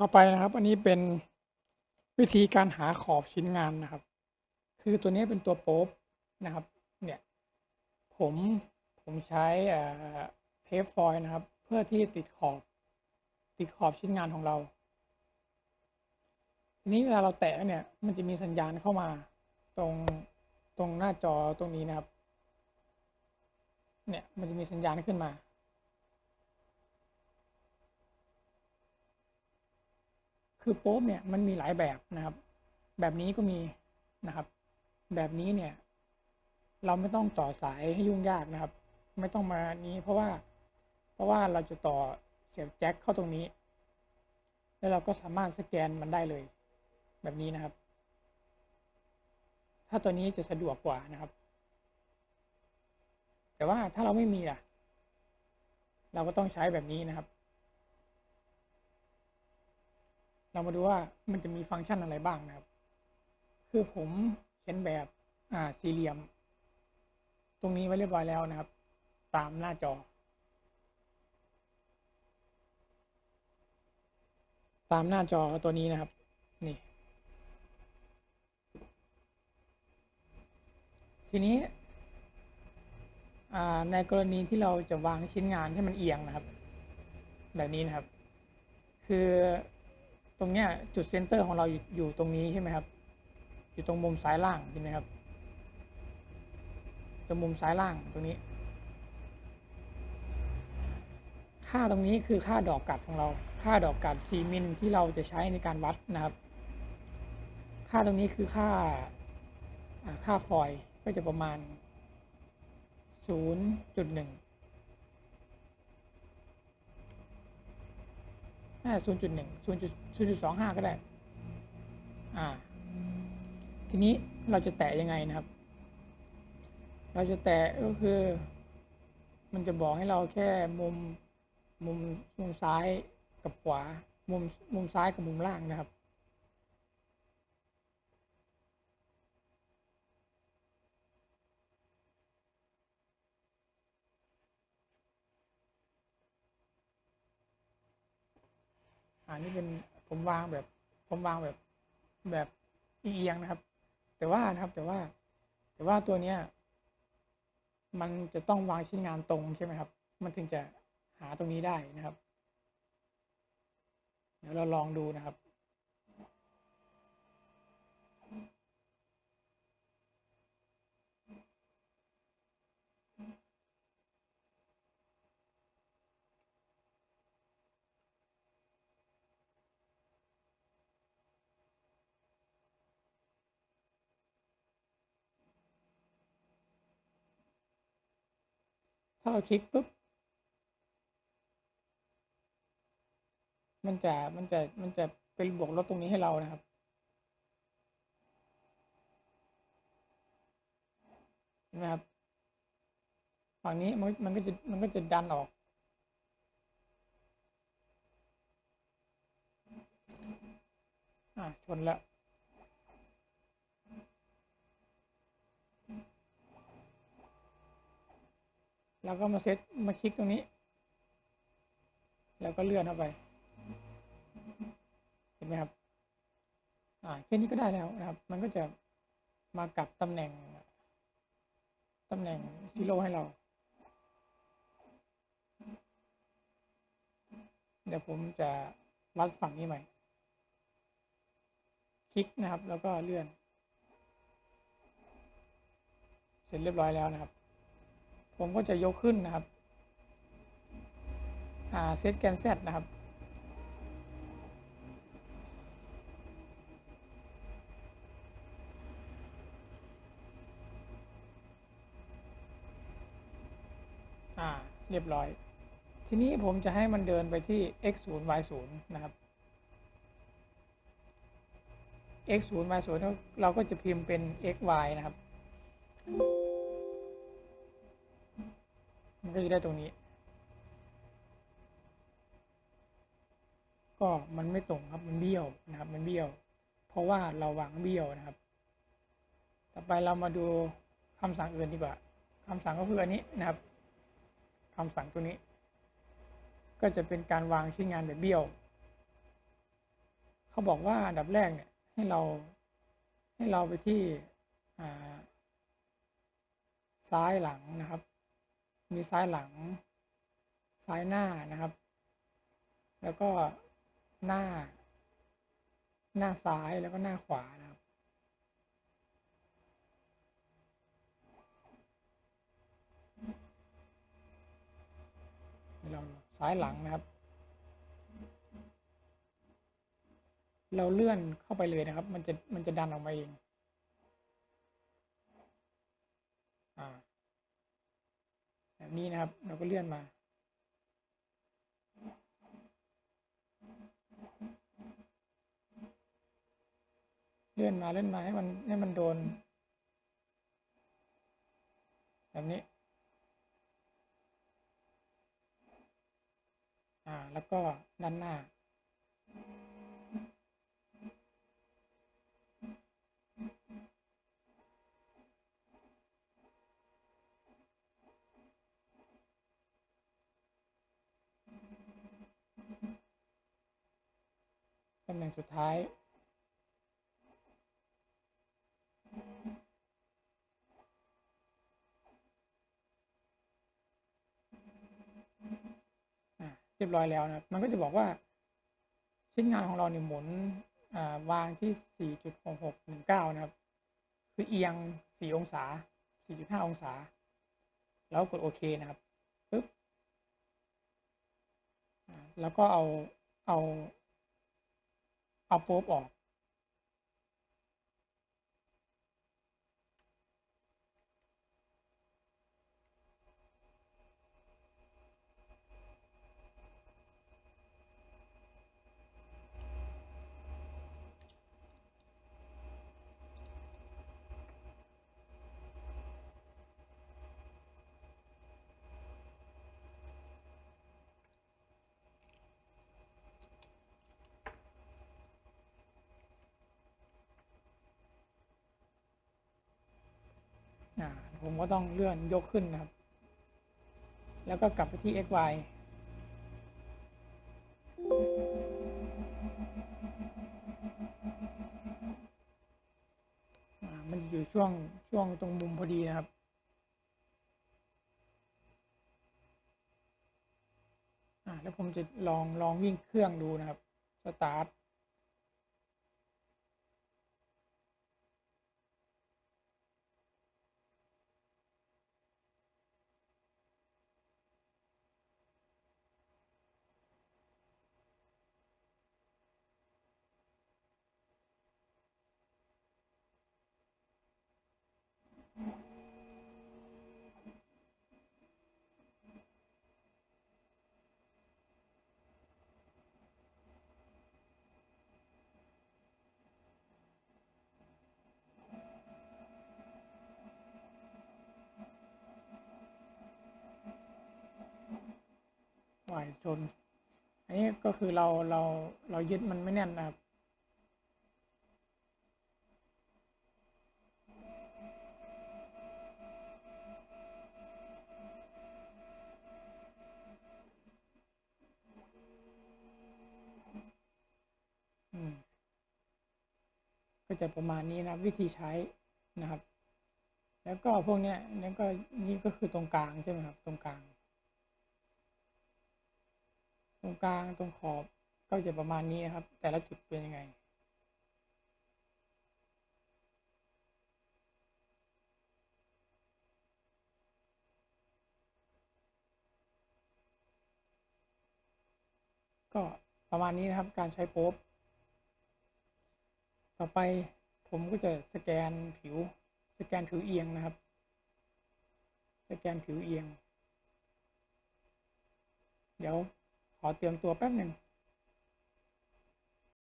ต่อไปนะครับ อันนี้เป็นวิธีการหาขอบชิ้นงานนะครับ คือตัวนี้เป็นตัวโป๊บนะครับ เนี่ย ผมผมใช้เทปฟอยล์นะครับ เพื่อที่ติดขอบติดขอบชิ้นงานของเราทีนี้เวลาเราแตะเนี่ย มันจะมีสัญญาณเข้ามา ตรงตรงหน้าจอตรงนี้นะครับ เนี่ยมันจะมีสัญญาณขึ้นมา คือโป๊บเนี่ยมันมีหลายแบบนะครับ แบบนี้ก็มีนะครับ แบบนี้เนี่ย เราไม่ต้องต่อสายให้ยุ่งยากนะครับ ไม่ต้องมานี้เพราะว่า เพราะว่าเราจะต่อเสียบแจ็คเข้าตรงนี้ แล้วเราก็สามารถสแกนมันได้เลย แบบนี้นะครับ ถ้าตัวนี้จะสะดวกกว่านะครับ แต่ว่าถ้าเราไม่มีล่ะ เราก็ต้องใช้แบบนี้นะครับ เรามาดูว่ามันจะมีฟังก์ชันอะไรบ้างนะครับ คือผมเขียนแบบอ่าสี่เหลี่ยม ตรงนี้ไว้เรียบร้อยแล้วนะครับ ตามหน้าจอ ตามหน้าจอตัวนี้นะครับ นี่ ทีนี้ในกรณีที่เราจะวางชิ้นงานให้มันเอียงนะครับ แบบนี้นะครับ คือ รงเนี้ยจุดเซนเตอร์ของเราอยู่ยตรงนี้ใช่ไหมครับ อยู่ตรงมุมซ้ายล่างใช่ไหมครับตรงมุมซ้ายล่างตรงนี้ ค่าตรงนี้คือค่าดอกกัดของเรา ค่าดอกกัด4มิลที่เราจะใช้ในการวัดนะครับ ค่าตรงนี้คือค่าค่าฟอยก็จะประมาณ 0.1น่า ศูนย์จุดหนึ่งศูนย์จุดศูนย์จุดสองห้าก็ได้ อ่า ทีนี้เราจะแตะยังไงนะครับ เราจะแตะก็คือ มันจะบอกให้เราแค่มุมมุมมุมซ้ายกับขวา มุมมุมซ้ายกับมุมล่างนะครับ อันนี้เป็นผมวางแบบ ผมวางแบบแบบเอียงนะครับ แต่ว่านะครับแต่ว่า แต่ว่าตัวเนี้ย มันจะต้องวางชิ้นงานตรงใช่ไหมครับ มันถึงจะหาตรงนี้ได้นะครับ เดี๋ยวเราลองดูนะครับ ถ้าเราคลิกปุ๊บ มันจะมันจะมันจะเป็นบวกลบตรงนี้ให้เรานะครับ เห็นไหมครับฝั่งนี้มันมันก็จะมันก็จะดันออกอ่าชนแล้ว แล้วก็มาเซตมาคลิกตรงนี้ แล้วก็เลื่อนเข้าไป เห็นไหมครับ อ่าแค่นี้ก็ได้แล้วนะครับ มันก็จะมากับตำแหน่งตำแหน่งซีโร่ให้เรา เดี๋ยวผมจะวัดฝั่งนี้ใหม่ คลิกนะครับ แล้วก็เลื่อน เสร็จเรียบร้อยแล้วนะครับ ผมก็จะยกขึ้นนะครับอ่าเซตแกน Z นะครับ อ่า เรียบร้อย ทีนี้ผมจะให้มันเดินไปที่ x 0 y 0นะครับ x 0 y 0เราก็จะพิมพ์เป็น x y นะครับ มันก็จะได้ตรงนี้ ก็มันไม่ตรงครับมันเบี้ยวนะครับ มันเบี้ยว เพราะว่าเราวางเบี้ยวนะครับ ต่อไปเรามาดูคำสั่งอื่นดีกว่าคำสั่งก็คืออันนี้นะครับคำสั่งตัวนี้ ก็จะเป็นการวางชิ้นงานแบบเบี้ยว เขาบอกว่าอันดับแรกเนี่ยให้เราให้เราไปที่ซ้ายหลังนะครับ มีซ้ายหลัง ซ้ายหน้านะครับ แล้วก็หน้า หน้าซ้ายแล้วก็หน้าขวานะครับ เราซ้ายหลังนะครับ เราเลื่อนเข้าไปเลยนะครับ มันจะมันจะดันออกมาเอง อ่า แบบ นี้นะครับ เราก็เลื่อนมา เลื่อนมาเลื่อนมาให้มันให้มันโดน แบบนี้ อ่าแล้วก็ด้านหน้าำแหน่งสุดท้าย เรียบร้อยแล้วนะ มันก็จะบอกว่า ชิ้นงานของเราเนี่ยหมุนวางที่ 4.6619 นะครับ คือเอียง 4 องศา 4.5 องศา แล้วกดโอเคนะครับปึ๊บแล้วก็เอาเอา เอาโป๊บออก ผมก็ต้องเลื่อนยกขึ้นนะครับ แล้วก็กลับไปที่ x y มันอยู่ช่วงช่วงตรงมุมพอดีนะครับ แล้วผมจะลองลองวิ่งเครื่องดูนะครับ สตาร์ท อยชนอันนี้ก็คือเราเราเรายึดมันไม่แน่นนะครับก็จะประมาณนี้นะครับวิธีใช้นะครับ แล้วก็พวกเนี้ยนี่ก็นี่ก็คือตรงกลางใช่ไหมครับ ตรงกลาง ตรงกลางตรงขอบก็จะประมาณนี้นะครับ แต่ละจุดเป็นยังไง ก็ประมาณนี้นะครับการใช้โป๊บต่อไปผมก็จะสแกนผิว สแกนผิวเอียงนะครับ สแกนผิวเอียง เดี๋ยว ขอเ